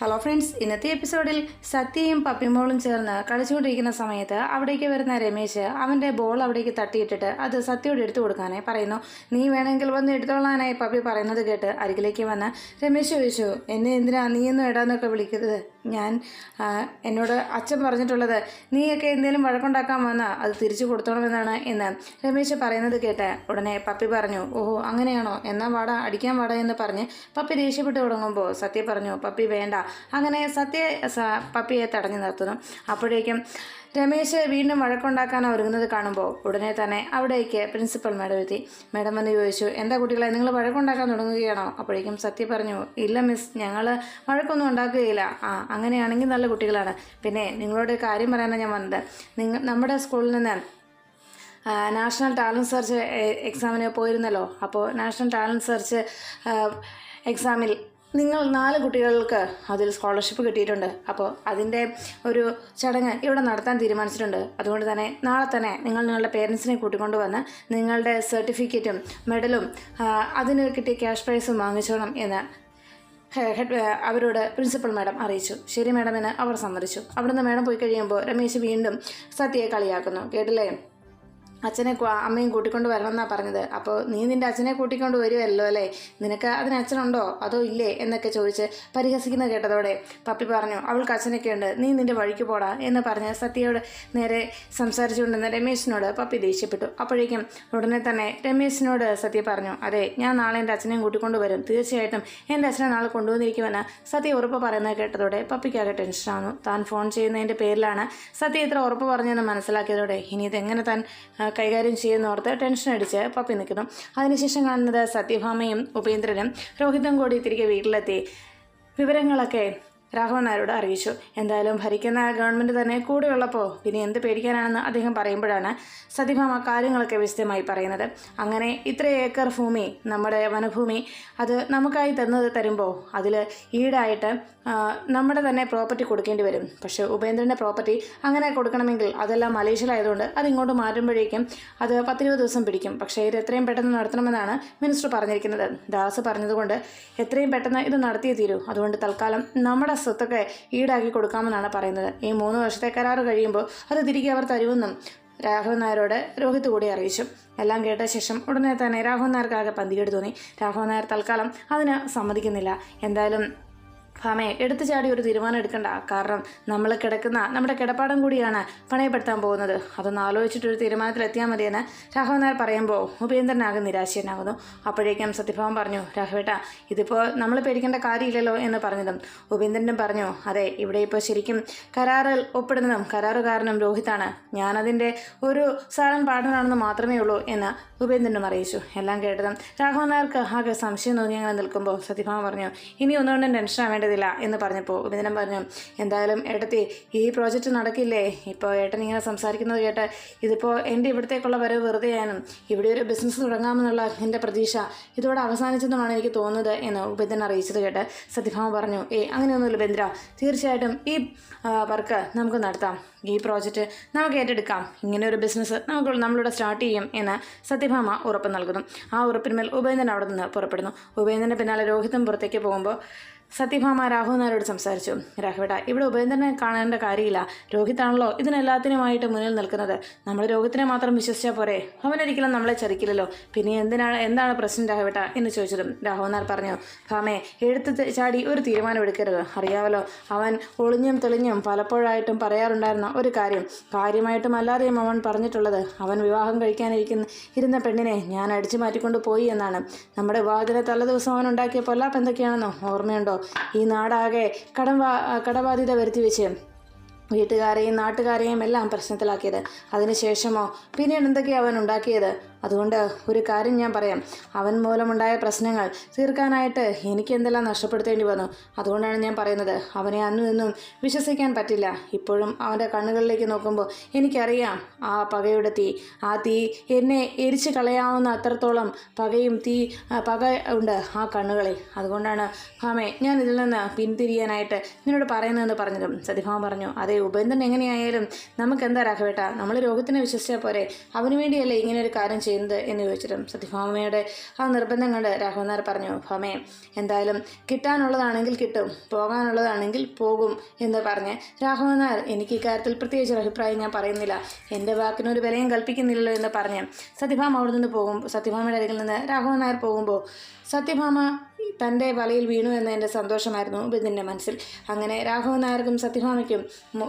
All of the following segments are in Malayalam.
ഹലോ ഫ്രണ്ട്സ് ഇന്നത്തെ എപ്പിസോഡിൽ സത്യയും പപ്പിമോളും ചേർന്ന് കളിച്ചുകൊണ്ടിരിക്കുന്ന സമയത്ത് അവിടേക്ക് വരുന്ന രമേശ് അവന്റെ ബോൾ അവിടേക്ക് തട്ടിയിട്ടിട്ട് അത് സത്യയോട് എടുത്തു കൊടുക്കാനായി പറയുന്നു. നീ വേണമെങ്കിൽ വന്ന് എടുത്തോളാനായി പപ്പി പറയുന്നത് കേട്ട് അരികിലേക്ക് വന്ന് രമേശ് ചോദിച്ചു എന്നെ എന്തിനാ നീ നീയൊന്നും ഇടാന്നൊക്കെ വിളിക്കുന്നത്? ഞാൻ എന്നോട് അച്ഛൻ പറഞ്ഞിട്ടുള്ളത് നീയൊക്കെ എന്തെങ്കിലും വഴക്കുണ്ടാക്കാൻ വന്നാൽ അത് തിരിച്ചു കൊടുത്തോണമെന്നാണ് എന്ന് രമേശ് പറയുന്നത് കേട്ട് ഉടനെ പപ്പി പറഞ്ഞു ഓഹോ അങ്ങനെയാണോ? എന്നാ വാടാ അടിക്കാൻ വാടാ എന്ന് പറഞ്ഞ് പപ്പി ദേഷ്യപ്പെട്ട് തുടങ്ങുമ്പോൾ സത്യ പറഞ്ഞു പപ്പി വേണ്ട അങ്ങനെ സത്യ പപ്പിയെ തടഞ്ഞു നിർത്തുന്നു. അപ്പോഴേക്കും രമേശ് വീണ്ടും വഴക്കുണ്ടാക്കാൻ ഒരുങ്ങുന്നത് കാണുമ്പോൾ ഉടനെ തന്നെ അവിടേക്ക് പ്രിൻസിപ്പൽ മാഡം എത്തി. മാഡം വന്ന് ചോദിച്ചു എന്താ കുട്ടികളെ നിങ്ങൾ വഴക്കുണ്ടാക്കാൻ തുടങ്ങുകയാണോ? അപ്പോഴേക്കും സത്യ പറഞ്ഞു ഇല്ല മിസ് ഞങ്ങൾ വഴക്കൊന്നും ഉണ്ടാക്കുകയില്ല. ആ അങ്ങനെയാണെങ്കിൽ നല്ല കുട്ടികളാണ്. പിന്നെ നിങ്ങളോട് കാര്യം പറയാനാണ് ഞാൻ വന്നത്. നിങ്ങൾ നമ്മുടെ സ്കൂളിൽ നിന്ന് നാഷണൽ ടാലന്റ് സെർച്ച് എക്സാമിന് പോയിരുന്നല്ലോ. അപ്പോൾ നാഷണൽ ടാലന്റ് സെർച്ച് എക്സാമിൽ നിങ്ങൾ നാല് കുട്ടികൾക്ക് അതിൽ സ്കോളർഷിപ്പ് കിട്ടിയിട്ടുണ്ട്. അപ്പോൾ അതിന്റെ ഒരു ചടങ്ങ് ഇവിടെ നടത്താൻ തീരുമാനിച്ചിട്ടുണ്ട്. അതുകൊണ്ട് തന്നെ നാളെ തന്നെ നിങ്ങൾ നിങ്ങളുടെ പേരൻസിനെ കൂട്ടിക്കൊണ്ട് വന്ന് നിങ്ങളുടെ സർട്ടിഫിക്കറ്റും മെഡലും അതിന് കിട്ടിയ ക്യാഷ് പ്രൈസും വാങ്ങിച്ചോണം എന്ന് ഹെഡ് അവരോട് പ്രിൻസിപ്പൽ മാഡം അറിയിച്ചു. ശരി മാഡം എന്ന് അവർ സമ്മതിച്ചു. അവിടുന്ന് മാഡം പോയി കഴിയുമ്പോൾ രമേശ് വീണ്ടും സത്യയെ കളിയാക്കുന്നു. കേട്ടില്ലേ? അച്ഛനെ അമ്മയും കൂട്ടിക്കൊണ്ട് വരണമെന്നാണ് പറഞ്ഞത്. അപ്പോൾ നീ നിന്റെ അച്ഛനെ കൂട്ടിക്കൊണ്ട് വരുമല്ലോ അല്ലേ? നിനക്ക് അതിന് അച്ഛനുണ്ടോ? അതോ ഇല്ലേ? എന്നൊക്കെ ചോദിച്ച് പരിഹസിക്കുന്ന കേട്ടതോടെ പപ്പി പറഞ്ഞു അവൾക്ക് അച്ഛനൊക്കെ ഉണ്ട് നീ നിന്റെ വഴിക്ക് പോടാ എന്ന് പറഞ്ഞ് സത്യയോട് നേരെ സംസാരിച്ചുകൊണ്ടിരുന്ന രമേശിനോട് പപ്പി ദേഷ്യപ്പെട്ടു. അപ്പോഴേക്കും ഉടനെ തന്നെ രമേശിനോട് സത്യ പറഞ്ഞു അതെ ഞാൻ നാളെ എന്റെ അച്ഛനെയും കൂട്ടിക്കൊണ്ട് വരും. തീർച്ചയായിട്ടും എന്റെ അച്ഛനെ നാളെ കൊണ്ടുവന്നിരിക്കുമെന്ന് സത്യ ഉറപ്പ് പറയുന്നത് കേട്ടതോടെ പപ്പിക്കാകെ ടെൻഷനാകുന്നു താൻ ഫോൺ ചെയ്യുന്നതിന്റെ പേരിലാണ് സത്യ ഇത്ര ഉറപ്പ് പറഞ്ഞതെന്ന് മനസ്സിലാക്കിയതോടെ ഇനി ഇതെങ്ങനെ താൻ കൈകാര്യം ചെയ്യുന്നോർത്ത് ടെൻഷൻ അടിച്ച് പപ്പി നിൽക്കുന്നു. അതിനുശേഷം കാണുന്നത് സത്യഭാമയും ഉപേന്ദ്രനും രോഹിതും കൂടി തിരികെ വീട്ടിലെത്തി. വിവരങ്ങളൊക്കെ രാഘവൻ നായരോട് അറിയിച്ചു. എന്തായാലും ഭരിക്കുന്ന ഗവൺമെന്റ് തന്നെ കൂടെയുള്ളപ്പോൾ പിന്നെ എന്ത് പേടിക്കാനാണെന്ന് അദ്ദേഹം പറയുമ്പോഴാണ് സത്യഭാമ കാര്യങ്ങളൊക്കെ വിശദമായി പറയുന്നത്. അങ്ങനെ ഇത്ര ഏക്കർ ഭൂമി നമ്മുടെ വനഭൂമി അത് നമുക്കായി തന്നത് തരുമ്പോൾ അതിൽ ഈടായിട്ട് നമ്മുടെ തന്നെ പ്രോപ്പർട്ടി കൊടുക്കേണ്ടി വരും. പക്ഷേ ഉപേന്ദ്രന്റെ പ്രോപ്പർട്ടി അങ്ങനെ കൊടുക്കണമെങ്കിൽ അതെല്ലാം മലേഷ്യയിലായതുകൊണ്ട് അതിങ്ങോട്ട് മാറ്റുമ്പോഴേക്കും അത് പത്തിരുപത് ദിവസം പിടിക്കും. പക്ഷേ ഇത് എത്രയും പെട്ടെന്ന് നടത്തണമെന്നാണ് മിനിസ്റ്റർ പറഞ്ഞിരിക്കുന്നത്. ദാസ് പറഞ്ഞതുകൊണ്ട് എത്രയും പെട്ടെന്ന് ഇത് നടത്തിയേ തീരൂ. അതുകൊണ്ട് തൽക്കാലം നമ്മുടെ സ്വത്തൊക്കെ ഈടാക്കി കൊടുക്കാമെന്നാണ് പറയുന്നത്. ഈ മൂന്ന് വർഷത്തെ കരാർ കഴിയുമ്പോൾ അത് തിരികെ അവർ തരുമെന്നും രാഘവൻ നായരോട് രോഹിത് കൂടി അറിയിച്ചു. എല്ലാം കേട്ട ശേഷം ഉടനെ തന്നെ രാഘവൻ നായർക്കാകെ പന്തികേട് തോന്നി. രാഘവൻ നായർ തൽക്കാലം അതിന് സമ്മതിക്കുന്നില്ല. എന്തായാലും ഭാമേ എടുത്തു ചാടി ഒരു തീരുമാനം എടുക്കണ്ട. കാരണം നമ്മൾ കിടക്കുന്ന നമ്മുടെ കിടപ്പാടം കൂടിയാണ് പണയപ്പെടുത്താൻ പോകുന്നത്. അതൊന്ന് ആലോചിച്ചിട്ട് ആലോചിച്ചിട്ടൊരു തീരുമാനത്തിലെത്തിയാൽ മതിയെന്ന് രാഘവൻ നായർ പറയുമ്പോൾ ഉപേന്ദ്രനാകെ നിരാശനാകുന്നു അപ്പോഴേക്കും സത്യഭാമൻ പറഞ്ഞു രാഘവേട്ട ഇതിപ്പോൾ നമ്മൾ പേടിക്കേണ്ട കാര്യമില്ലല്ലോ എന്ന് പറഞ്ഞതും ഉപേന്ദ്രനും പറഞ്ഞു അതെ ഇവിടെ ഇപ്പോൾ ശരിക്കും കരാറിൽ ഒപ്പിടുന്നതും കരാറുകാരനും രോഹിത്താണ്. ഞാനതിന്റെ ഒരു സാരൻ പാഠനാണെന്ന് മാത്രമേ ഉള്ളൂ എന്ന് ഉപേന്ദ്രനും അറിയിച്ചു. എല്ലാം കേട്ടതും രാഘവൻ നായർക്ക് ആകെ സംശയം തോന്നി അങ്ങനെ നിൽക്കുമ്പോൾ സത്യഭാമ പറഞ്ഞു ഇനി ഒന്നുകൊണ്ടും ടെൻഷൻ ആവേണ്ടതില്ല എന്ന് പറഞ്ഞപ്പോൾ ഉപേന്ദ്രൻ പറഞ്ഞു എന്തായാലും ഏട്ടത്തി ഈ പ്രോജക്റ്റ് നടക്കില്ലേ? ഇപ്പോൾ ഏട്ടൻ ഇങ്ങനെ സംസാരിക്കുന്നത് കേട്ട് ഇതിപ്പോൾ എന്റെ ഇവിടത്തേക്കുള്ള വരവ് വെറുതെയാനും ഇവിടെ ഒരു ബിസിനസ് തുടങ്ങാമെന്നുള്ള എന്റെ പ്രതീക്ഷ ഇതോടെ അവസാനിച്ചെന്നുമാണ് എനിക്ക് തോന്നുന്നത് എന്ന് ഉപേന്ദ്രൻ അറിയിച്ചത് കേട്ട് സത്യഭാമ പറഞ്ഞു ഏ അങ്ങനെയൊന്നുമില്ല ബന്ദ്ര തീർച്ചയായിട്ടും ഈ വർക്ക് നമുക്ക് നടത്താം. ഈ പ്രോജക്റ്റ് നമുക്ക് ഏറ്റെടുക്കാം. ഇങ്ങനെ ഒരു ബിസിനസ് നമുക്ക് നമ്മളിവിടെ സ്റ്റാർട്ട് ചെയ്യും എന്ന് സത്യഭാമ ഉറപ്പ് നൽകുന്നു. ആ ഉറപ്പിന്മേൽ ഉപേന്ദ്രൻ അവിടെ നിന്ന് പുറപ്പെടുന്നു. ഉപേന്ദ്രന്റെ പിന്നാലെ രോഹിതം പുറത്തേക്ക് പോകുമ്പോൾ സത്യഭാമ രാഘവൻ നായരോട് സംസാരിച്ചു. രാഘവേട്ട ഇവിടെ ഉപേന്ദ്രനെ കാണേണ്ട കാര്യമില്ല. രോഹിത്താണല്ലോ ഇതിനെല്ലാത്തിനുമായിട്ട് മുന്നിൽ നിൽക്കുന്നത്. നമ്മൾ രോഗത്തിനെ മാത്രം വിശ്വസിച്ചാൽ പോരെ. അവനൊരിക്കലും നമ്മളെ ചതിക്കില്ലല്ലോ പിന്നെ എന്തിനാണ് എന്താണ് പ്രശ്നം രാഘവേട്ട എന്ന് ചോദിച്ചതും രാഘവനാർ പറഞ്ഞു ഭാമേ എഴുത്ത് ചാടി ഒരു തീരുമാനം എടുക്കരുത്. അറിയാവല്ലോ അവൻ ഒളിഞ്ഞും തെളിഞ്ഞും പലപ്പോഴായിട്ടും പറയാറുണ്ടായിരുന്ന ഒരു കാര്യം. കാര്യമായിട്ടും അല്ലാതെയും അവൻ പറഞ്ഞിട്ടുള്ളത് അവൻ വിവാഹം കഴിക്കാനിരിക്കുന്ന ഇരുന്ന പെണ്ണിനെ ഞാൻ അടിച്ചു മാറ്റിക്കൊണ്ട് പോയി എന്നാണ്. നമ്മുടെ വിവാഹത്തിന് തല ദിവസം അവൻ ഉണ്ടാക്കിയ പൊല്ലാപ്പ് എന്തൊക്കെയാണെന്നോ ഓർമ്മയുണ്ടോ? ഈ നാടാകെ കടം കടബാധ്യത വരുത്തി വെച്ച് വീട്ടുകാരെയും നാട്ടുകാരെയും എല്ലാം പ്രശ്നത്തിലാക്കിയത്. അതിനുശേഷമോ പിന്നീട് എന്തൊക്കെയാണ് അവൻ ഉണ്ടാക്കിയത്? അതുകൊണ്ട് ഒരു കാര്യം ഞാൻ പറയാം. അവൻ മൂലമുണ്ടായ പ്രശ്നങ്ങൾ തീർക്കാനായിട്ട് എനിക്ക് എന്തെല്ലാം നഷ്ടപ്പെടുത്തേണ്ടി വന്നു? അതുകൊണ്ടാണ് ഞാൻ പറയുന്നത്. അവനെ അന്നു നിന്നും വിശ്വസിക്കാൻ പറ്റില്ല. ഇപ്പോഴും അവന്റെ കണ്ണുകളിലേക്ക് നോക്കുമ്പോൾ എനിക്കറിയാം ആ പകയുടെ തീ. ആ തീ എന്നെ എരിച്ചു കളയാവുന്ന അത്രത്തോളം പകയും തീ പക ഉണ്ട് ആ കണ്ണുകളിൽ. അതുകൊണ്ടാണ് ഭാമേ ഞാൻ ഇതിൽ നിന്ന് പിന്തിരിയാനായിട്ട് നിന്നോട് പറയുന്നതെന്ന് പറഞ്ഞതും. സതിഭാമ പറഞ്ഞു അതേ ഉപേന്ദ്രൻ എങ്ങനെയായാലും നമുക്ക് എന്താ രാഘവേട്ട? നമ്മൾ രോഗത്തിനെ വിശ്വസിച്ചാൽ പോരെ. അവന് വേണ്ടിയല്ലേ ഇങ്ങനെ ഒരു കാര്യം ചെയ്യുന്നത് എന്ന് ചോദിച്ചിട്ടും സത്യഭാമയുടെ ആ നിർബന്ധം കണ്ട് രാഘവൻ നായർ പറഞ്ഞു ഭാമേ എന്തായാലും കിട്ടാനുള്ളതാണെങ്കിൽ കിട്ടും പോകാനുള്ളതാണെങ്കിൽ പോകും എന്ന് പറഞ്ഞ് രാഘവൻ നായർ എനിക്ക് ഇക്കാര്യത്തിൽ പ്രത്യേകിച്ച് അഭിപ്രായം ഞാൻ പറയുന്നില്ല. എന്റെ വാക്കിനൊരു വിലയും കൽപ്പിക്കുന്നില്ലല്ലോ എന്ന് പറഞ്ഞ് സത്യഭാമ അവിടെ നിന്ന് പോകും സത്യഭാമയുടെ അരികിൽ നിന്ന് രാഘവൻ നായർ പോകുമ്പോൾ സത്യഭാമ തന്റെ വലയിൽ വീണു എന്നതിന്റെ സന്തോഷമായിരുന്നു ബിന്ദിന്റെ മനസ്സിൽ. അങ്ങനെ രാഘവൻ നായർക്കും സത്യഭാമയ്ക്കും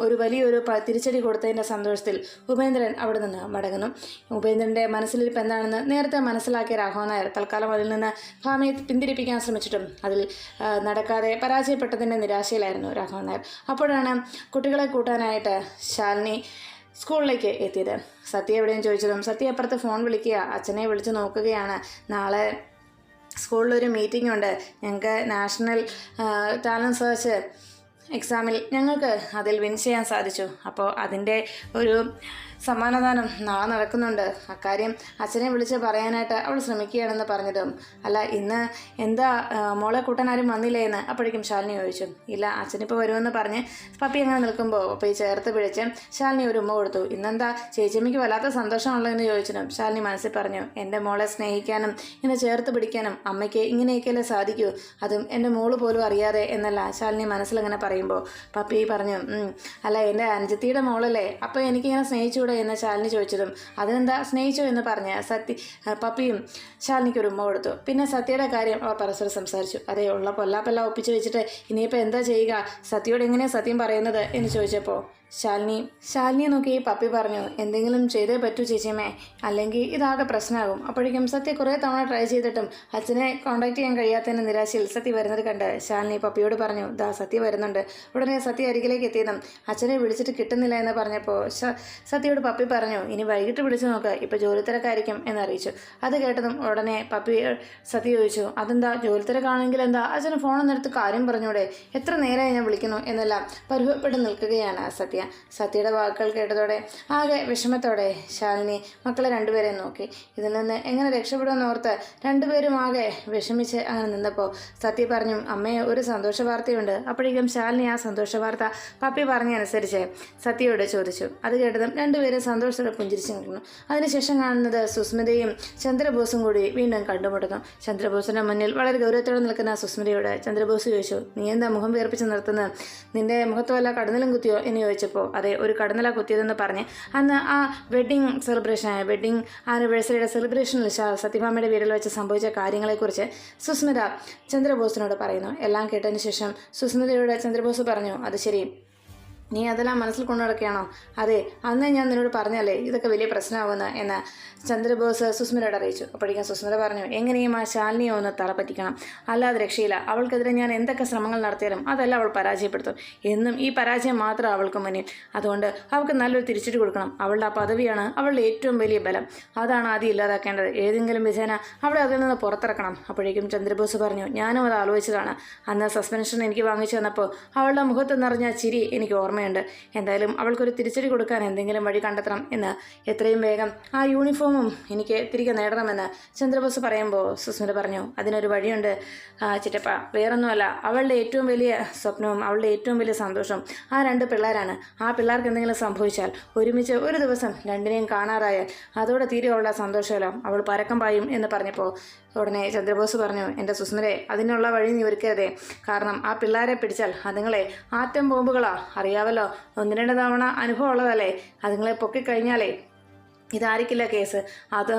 ഒരു വലിയൊരു തിരിച്ചടി കൊടുത്തതിന്റെ സന്തോഷത്തിൽ ഉപേന്ദ്രൻ അവിടെ നിന്ന് മടങ്ങുന്നു. ഉപേന്ദ്രന്റെ മനസ്സിലിരിപ്പ് എന്താണെന്ന് നേരത്തെ മനസ്സിലാക്കിയ രാഘവൻ നായർ തൽക്കാലം അതിൽ നിന്ന് ഭാമയെ പിന്തിരിപ്പിക്കാൻ ശ്രമിച്ചിട്ടും അതിൽ നടക്കാതെ പരാജയപ്പെട്ടതിന്റെ നിരാശയിലായിരുന്നു രാഘവൻ നായർ. അപ്പോഴാണ് കുട്ടികളെ കൂട്ടാനായിട്ട് ശാലിനി സ്കൂളിലേക്ക് എത്തിയത്. സത്യ എവിടെയും ചോദിച്ചതും സത്യ അപ്പുറത്ത് ഫോൺ വിളിക്കുക. അച്ഛനെ വിളിച്ച് നോക്കുകയാണ്. നാളെ സ്കൂളിലൊരു മീറ്റിംഗ് ഉണ്ട് ഞങ്ങൾക്ക് നാഷണൽ ടാലന്റ് സെർച്ച് എക്സാമിൽ ഞങ്ങൾക്ക് അതിൽ വിൻ ചെയ്യാൻ സാധിച്ചു. അപ്പോൾ അതിന്റെ ഒരു സമ്മാനദാനം നാളെ നടക്കുന്നുണ്ട്. അക്കാര്യം അച്ഛനെ വിളിച്ച് പറയാനായിട്ട് അവൾ ശ്രമിക്കുകയാണെന്ന് പറഞ്ഞതും. അല്ല ഇന്ന് എന്താ മോളെ കൂട്ടാൻ ആരും വന്നില്ലേ എന്ന് അപ്പോഴേക്കും ശാലിനി ചോദിച്ചു. ഇല്ല അച്ഛനിപ്പോൾ വരുമെന്ന് പറഞ്ഞ് പപ്പി അങ്ങനെ നിൽക്കുമ്പോൾ പപ്പി ചേർത്ത് പിടിച്ച് ശാലിനി ഒരു ഉമ്മ കൊടുത്തു. ഇന്നെന്താ ചേച്ചിയമ്മയ്ക്ക് വല്ലാത്ത സന്തോഷമുള്ളതെന്ന് ചോദിച്ചതും ശാലിനി മനസ്സിൽ പറഞ്ഞു എന്റെ മോളെ സ്നേഹിക്കാനും ഇന്ന് ചേർത്ത് പിടിക്കാനും അമ്മയ്ക്ക് ഇങ്ങനെയൊക്കെയല്ലേ സാധിക്കൂ? അതും എന്റെ മോൾ പോലും അറിയാതെ എന്നല്ല ശാലിനി മനസ്സിലങ്ങനെ പറയുമ്പോൾ പപ്പി പറഞ്ഞു "ഉം, അല്ല എന്റെ അഞ്ചത്തിയുടെ മോളല്ലേ അപ്പോൾ എനിക്കിങ്ങനെ സ്നേഹിച്ചുകൂടെ എന്ന് ശാലിനി ചോദിച്ചതും അതിനെന്താ സ്നേഹിച്ചു എന്ന് പറഞ്ഞ് സത്യ പപ്പിയും ശാലിനിക്ക് ഒരു ഉമ്മ കൊടുത്തു. പിന്നെ സത്യയുടെ കാര്യം അവർ പരസ്പരം സംസാരിച്ചു. അതേ ഉള്ള പൊല്ലാപ്പെല്ലാം ഒപ്പിച്ച് വെച്ചിട്ട് ഇനിയിപ്പോൾ എന്താ ചെയ്യുക? സത്യയോട് എങ്ങനെയാണ് സത്യം പറയുന്നത് എന്ന് ചോദിച്ചപ്പോൾ ശാലിനി ശാലിനിയെ നോക്കി പപ്പി പറഞ്ഞു എന്തെങ്കിലും ചെയ്തേ പറ്റൂ ചേച്ചിയമ്മേ. അല്ലെങ്കിൽ ഇതാകെ പ്രശ്നമാകും. അപ്പോഴേക്കും സത്യ കുറേ തവണ ട്രൈ ചെയ്തിട്ടും അച്ഛനെ കോൺടാക്ട് ചെയ്യാൻ കഴിയാത്തതിന്റെ നിരാശയിൽ സത്യ വരുന്നത് കണ്ട് ശാലിനി പപ്പിയോട് പറഞ്ഞു ദാ സത്യ വരുന്നുണ്ട്. ഉടനെ സത്യ അരികിലേക്ക് എത്തിയതും അച്ഛനെ വിളിച്ചിട്ട് കിട്ടുന്നില്ല എന്ന് പറഞ്ഞപ്പോൾ സത്യയോട് പപ്പി പറഞ്ഞു ഇനി വൈകിട്ട് വിളിച്ചു നോക്ക് ഇപ്പോൾ തിരക്കായിരിക്കും എന്നറിയിച്ചു അത് കേട്ടതും ഉടനെ പപ്പി സത്യ ചോദിച്ചു അതെന്താ ജോലി തിരക്കാണെങ്കിൽ എന്താ? അച്ഛന് ഫോണൊന്നെടുത്ത് കാര്യം പറഞ്ഞൂടെ. എത്ര നേരമായി ഞാൻ വിളിക്കുന്നു? എന്നെല്ലാം പരിഭവപ്പെട്ട് നിൽക്കുകയാണ് സത്യ. സത്യയുടെ വാക്കുകൾ കേട്ടതോടെ ആകെ വിഷമത്തോടെ ശാലിനി മക്കളെ രണ്ടുപേരെയും നോക്കി. ഇതിൽ നിന്ന് എങ്ങനെ രക്ഷപ്പെടുമെന്ന് ഓർത്ത് രണ്ടുപേരും ആകെ വിഷമിച്ച് അങ്ങനെ നിന്നപ്പോൾ സത്യ പറഞ്ഞു അമ്മയെ ഒരു സന്തോഷ വാർത്തയുണ്ട് അപ്പോഴേക്കും ശാലിനി ആ സന്തോഷ വാർത്ത പപ്പി പറഞ്ഞനുസരിച്ച് സത്യയോട് ചോദിച്ചു. അത് കേട്ടതും രണ്ടുപേരും സന്തോഷത്തോടെ പുഞ്ചിരിച്ചു നിൽക്കുന്നു. അതിനുശേഷം കാണുന്നത് സുസ്മിതയും ചന്ദ്രബോസും കൂടി വീണ്ടും കണ്ടുമുട്ടുന്നു. ചന്ദ്രബോസിന്റെ മുന്നിൽ വളരെ ഗൗരവത്തോടെ നിൽക്കുന്ന സുസ്മിതയോട് ചന്ദ്രബോസ് ചോദിച്ചു നീ എന്താ മുഖം വീർപ്പിച്ച് നിർത്തുന്നത് നിന്റെ മുഖത്തുമല്ല കടന്നിലും കുത്തിയോ? എന്ന് ചോദിച്ചപ്പോൾ അതെ ഒരു കടന്നല കുത്തിയതെന്ന് പറഞ്ഞ് അന്ന് ആ വെഡ്ഡിങ് സെലിബ്രേഷൻ വെഡ്ഡിങ് ആനിവേഴ്സറിയുടെ സെലിബ്രേഷനിൽ സത്യഭാമയുടെ വീട്ടിൽ വെച്ച് സംഭവിച്ച കാര്യങ്ങളെക്കുറിച്ച് സുസ്മിത ചന്ദ്രബോസിനോട് പറയുന്നു. എല്ലാം കേട്ടതിന് ശേഷം സുസ്മിതയോട് ചന്ദ്രബോസ് പറഞ്ഞു അത് ശരി. നീ അതെല്ലാം മനസ്സിൽ കൊണ്ടു നടക്കുകയാണോ? അതെ അന്ന് ഞാൻ നിന്നോട് പറഞ്ഞല്ലേ ഇതൊക്കെ വലിയ പ്രശ്നമാവുമെന്ന് എന്ന് ചന്ദ്രബോസ് സുസ്മിതയോട് അറിയിച്ചു. അപ്പോഴേക്കും സുസ്മിത പറഞ്ഞു എങ്ങനെയും ആ ശാലിനിയെ ഒന്ന് തളപ്പറ്റിക്കണം അല്ലാതെ രക്ഷയില്ല. അവൾക്കെതിരെ ഞാൻ എന്തൊക്കെ ശ്രമങ്ങൾ നടത്തിയാലും അതെല്ലാം അവൾ പരാജയപ്പെടുത്തും. എന്നും ഈ പരാജയം മാത്രം അവൾക്ക് മുന്നിൽ. അതുകൊണ്ട് അവൾക്ക് നല്ലൊരു തിരിച്ചടി കൊടുക്കണം. അവളുടെ ആ പദവിയാണ് അവളുടെ ഏറ്റവും വലിയ ബലം. അതാണ് ആദ്യം ഇല്ലാതാക്കേണ്ടത്. ഏതെങ്കിലും വിജയന അവളെ അതിൽ നിന്ന് പുറത്തിറക്കണം. അപ്പോഴേക്കും ചന്ദ്രബോസ് പറഞ്ഞു ഞാനും അത് ആലോചിച്ചതാണ്. അന്ന് സസ്പെൻഷൻ എനിക്ക് വാങ്ങിച്ചു തന്നപ്പോൾ അവളുടെ മുഖത്ത് നിറഞ്ഞ ചിരി എനിക്ക് ഓർമ്മയുണ്ട്. എന്തായാലും അവൾക്കൊരു തിരിച്ചടി കൊടുക്കാൻ എന്തെങ്കിലും വഴി കണ്ടെത്തണം എന്ന് എത്രയും വേഗം ആ യൂണിഫോമും എനിക്ക് തിരികെ നേടണമെന്ന് ചന്ദ്രബോസ് പറയുമ്പോൾ സുസ്മിത പറഞ്ഞു അതിനൊരു വഴിയുണ്ട്. ചിറ്റപ്പ വേറൊന്നുമല്ല. അവളുടെ ഏറ്റവും വലിയ സ്വപ്നവും അവളുടെ ഏറ്റവും വലിയ സന്തോഷം ആ രണ്ട് പിള്ളേരാണ്. ആ പിള്ളേർക്ക് എന്തെങ്കിലും സംഭവിച്ചാൽ ഒരുമിച്ച് ഒരു ദിവസം രണ്ടിനെയും കാണാറായാൽ അതോടെ തീരെ അവളുടെ സന്തോഷമല്ലോ. അവൾ പരക്കം പായും എന്ന് പറഞ്ഞപ്പോൾ ഉടനെ ചന്ദ്രബോസ് പറഞ്ഞു എന്റെ സുസ്മിതയെ അതിനുള്ള വഴി നീ ഒരുക്കരുതേ. കാരണം ആ പിള്ളേരെ പിടിച്ചാൽ അതുങ്ങളെ ആറ്റം ബോംബുകളാ അറിയാവല്ലോ ഒന്ന് രണ്ട് തവണ അനുഭവം ഉള്ളതല്ലേ അതുങ്ങളെ പൊക്കിക്കഴിഞ്ഞാലേ ഇതായിരിക്കില്ല കേസ്. അത്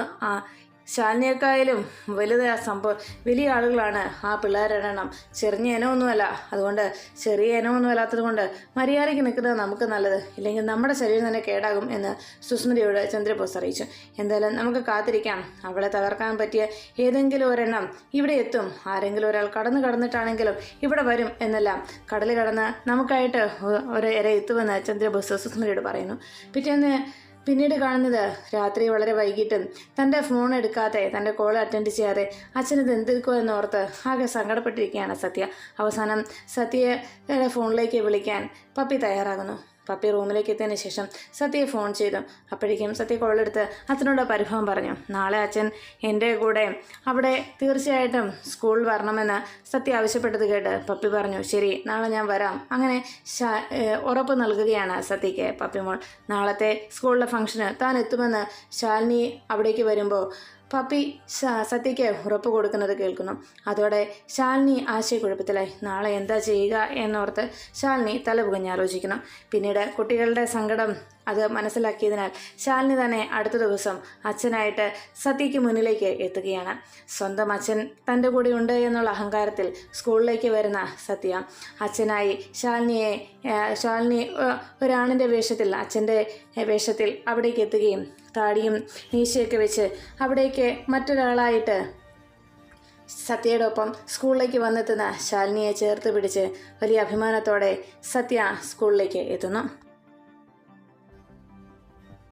ശാലിനിയേക്കായാലും വലുത് ആ സംഭവം വലിയ ആളുകളാണ് ആ പിള്ളേരുടെ എണ്ണം ചെറിയ ഇനമൊന്നുമല്ല. അതുകൊണ്ട് ചെറിയ ഇനമൊന്നും അല്ലാത്തത് കൊണ്ട് മര്യാദയ്ക്ക് നിൽക്കുന്നത് നമുക്ക് നല്ലത്. ഇല്ലെങ്കിൽ നമ്മുടെ ശരീരം തന്നെ കേടാകും എന്ന് സുസ്മിതയോട് ചന്ദ്രബോസ് അറിയിച്ചു. എന്തായാലും നമുക്ക് കാത്തിരിക്കാം. അവളെ തകർക്കാൻ പറ്റിയ ഏതെങ്കിലും ഒരെണ്ണം ഇവിടെ എത്തും. ആരെങ്കിലും ഒരാൾ കടന്നു കടന്നിട്ടാണെങ്കിലും ഇവിടെ വരും എന്നെല്ലാം കടൽ കടന്ന് നമുക്കായിട്ട് ഒരു ഇര എത്തുമെന്ന് ചന്ദ്രബോസ് സുസ്മിതയോട് പറയുന്നു. പിറ്റേന്ന് പിന്നീട് കാണുന്നത് രാത്രി വളരെ വൈകിട്ടും തന്റെ ഫോൺ എടുക്കാതെ തന്റെ കോൾ അറ്റൻഡ് ചെയ്യാതെ അച്ഛനത് എന്തെടുക്കുമോ എന്നോർത്ത് ആകെ സങ്കടപ്പെട്ടിരിക്കുകയാണ് സത്യ. അവസാനം സത്യയെ ഫോണിലേക്ക് വിളിക്കാൻ പപ്പി തയ്യാറാകുന്നു. പപ്പി റൂമിലേക്ക് എത്തിയതിന് ശേഷം സത്യയെ ഫോൺ ചെയ്തു. അപ്പോഴേക്കും സത്യ കോളെടുത്ത് അച്ഛനോട് പരിഭവം പറഞ്ഞു. നാളെ അച്ഛൻ എന്റെ കൂടെ അവിടെ തീർച്ചയായിട്ടും സ്കൂൾ വരണമെന്ന് സത്യ ആവശ്യപ്പെട്ടത് കേട്ട് പപ്പി പറഞ്ഞു ശരി നാളെ ഞാൻ വരാം. അങ്ങനെ ഉറപ്പ് നൽകുകയാണ് സത്യയ്ക്ക്. പപ്പിമോൾ നാളത്തെ സ്കൂളിലെ ഫംഗ്ഷന് താൻ എത്തുമെന്ന് ശാലിനി അവിടേക്ക് വരുമ്പോൾ പപ്പി സത്യയ്ക്ക് ഉറപ്പ് കൊടുക്കുന്നത് കേൾക്കുന്നു. അതോടെ ശാലിനി ആശയക്കുഴപ്പത്തിലായി. നാളെ എന്താ ചെയ്യുക? എന്നോർത്ത് ശാലിനി തലപുകഞ്ഞാലോചിക്കുന്നു പിന്നീട് കുട്ടികളുടെ സങ്കടം അത് മനസ്സിലാക്കിയതിനാൽ ശാലിനി തന്നെ അടുത്ത ദിവസം അച്ഛനായിട്ട് സത്യയ്ക്ക് മുന്നിലേക്ക് എത്തുകയാണ്. സ്വന്തം അച്ഛൻ തന്റെ കൂടെ ഉണ്ട് എന്നുള്ള അഹങ്കാരത്തിൽ സ്കൂളിലേക്ക് വരുന്ന സത്യ. അച്ഛനായി ശാലിനിയെ ശാലിനി ഒരാണിന്റെ വേഷത്തിൽ അച്ഛന്റെ വേഷത്തിൽ അവിടേക്ക് എത്തുകയും താടിയും മീശയൊക്കെ വെച്ച് അവിടേക്ക് മറ്റൊരാളായിട്ട് സത്യയുടെ ഒപ്പം സ്കൂളിലേക്ക് വന്നെത്തുന്ന ശാലിനിയെ ചേർത്ത് പിടിച്ച് വലിയ അഭിമാനത്തോടെ സത്യ സ്കൂളിലേക്ക് എത്തുന്നു.